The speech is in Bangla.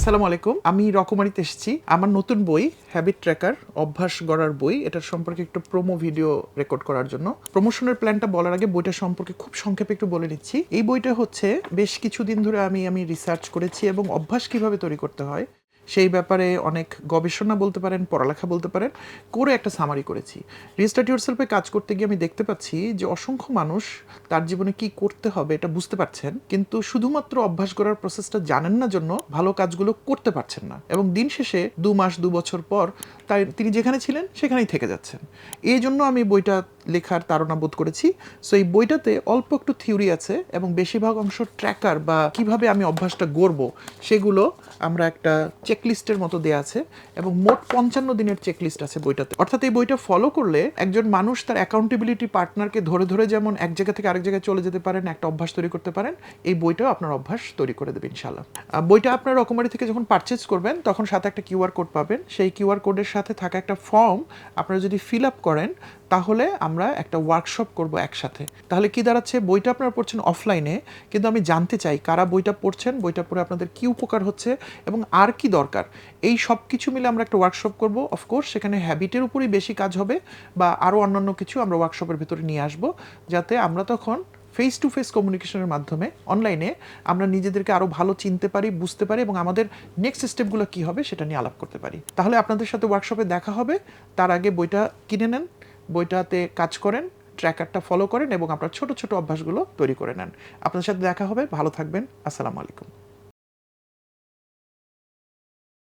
আসসালামু আলাইকুম। আমি রকমারিতে এসেছি। আমার নতুন বই হ্যাবিট ট্র্যাকার অভ্যাস গড়ার বই। এটার সম্পর্কে একটু প্রোমো ভিডিও রেকর্ড করার জন্য। প্রমোশনের প্ল্যানটা বলার আগে বইটা সম্পর্কে খুব সংক্ষেপে একটু বলে নিচ্ছি। এই বইটা হচ্ছে, বেশ কিছুদিন ধরে আমি আমি রিসার্চ করেছি এবং অভ্যাস কীভাবে তৈরি করতে হয়। সেই ব্যাপারে অনেক গবেষণা বলতে পারেন, পড়ালেখা বলতে পারেন, করে একটা সামারি করেছি। রিস্টার্ট ইউরসেলফে কাজ করতে গিয়ে আমি দেখতে পাচ্ছি যে অসংখ্য মানুষ তার জীবনে কি করতে হবে এটা বুঝতে পারছেন, কিন্তু শুধুমাত্র অভ্যাস করার প্রসেসটা জানেন না জন্য ভালো কাজগুলো করতে পারছেন না। এবং দিন শেষে দু মাস, দু বছর পর তাই তিনি যেখানে ছিলেন সেখানেই থেকে যাচ্ছেন। এই জন্য আমি বইটা লেখার তাড়না বোধ করেছি। সো এই বইটাতে অল্প একটু থিওরি আছে এবং বেশিরভাগ অংশ ট্র্যাকার বা কীভাবে আমি অভ্যাসটা গড়বো সেগুলো আমরা একটা চেকলিস্টের মতো দেওয়া আছে এবং মোট পঞ্চান্ন দিনের চেকলিস্ট আছে বইটাতে। অর্থাৎ এই বইটা ফলো করলে একজন মানুষ তার অ্যাকাউন্টেবিলিটি পার্টনারকে ধরে ধরে যেমন এক জায়গা থেকে আরেক জায়গায় চলে যেতে পারেন, একটা অভ্যাস তৈরি করতে পারেন, এই বইটাও আপনার অভ্যাস তৈরি করে দেবে ইনশাল্লাহ বইটা আপনার রকমারি থেকে যখন পারচেজ করবেন, তখন সাথে একটা কিউআর কোড পাবেন। সেই কিউআর কোডের সাথে থাকা একটা ফর্ম আপনারা যদি ফিল আপ করেন, তাহলে আমরা একটা ওয়ার্কশপ করব একসাথে। তাহলে কি দাঁড়াচ্ছে? বইটা আপনারা পড়ছেন অফলাইনে কিন্তু আমি জানতে চাই কারা বইটা পড়ছেন, বইটা পড়ে আপনাদের কি উপকার হচ্ছে এবং আর কি দরকার? এই সব কিছু মিলে আমরা একটা ওয়ার্কশপ করব। অফকোর্স সেখানে হ্যাবিটের উপরই বেশি কাজ হবে বা আরও অন্যান্য কিছু আমরা ওয়ার্কশপের ভেতরে নিয়ে আসব, যাতে আমরা তখন ফেস টু ফেস কমিউনিকেশনের মাধ্যমে অনলাইনে আমরা নিজেদেরকে আরও ভালো চিনতে পারি, বুঝতে পারি এবং আমাদের নেক্সট স্টেপগুলো কী হবে সেটা নিয়ে আলাপ করতে পারি। তাহলে আপনাদের সাথে ওয়ার্কশপে দেখা হবে। তার আগে বইটা কিনে নেন। বইটাতে কাজ করেন ট্র্যাকারটা ফলো করেন এবং আপনার ছোট ছোট অভ্যাসগুলো তৈরি করে নেন। আপনার সাথে দেখা হবে, ভালো থাকবেন, আসসালামু আলাইকুম।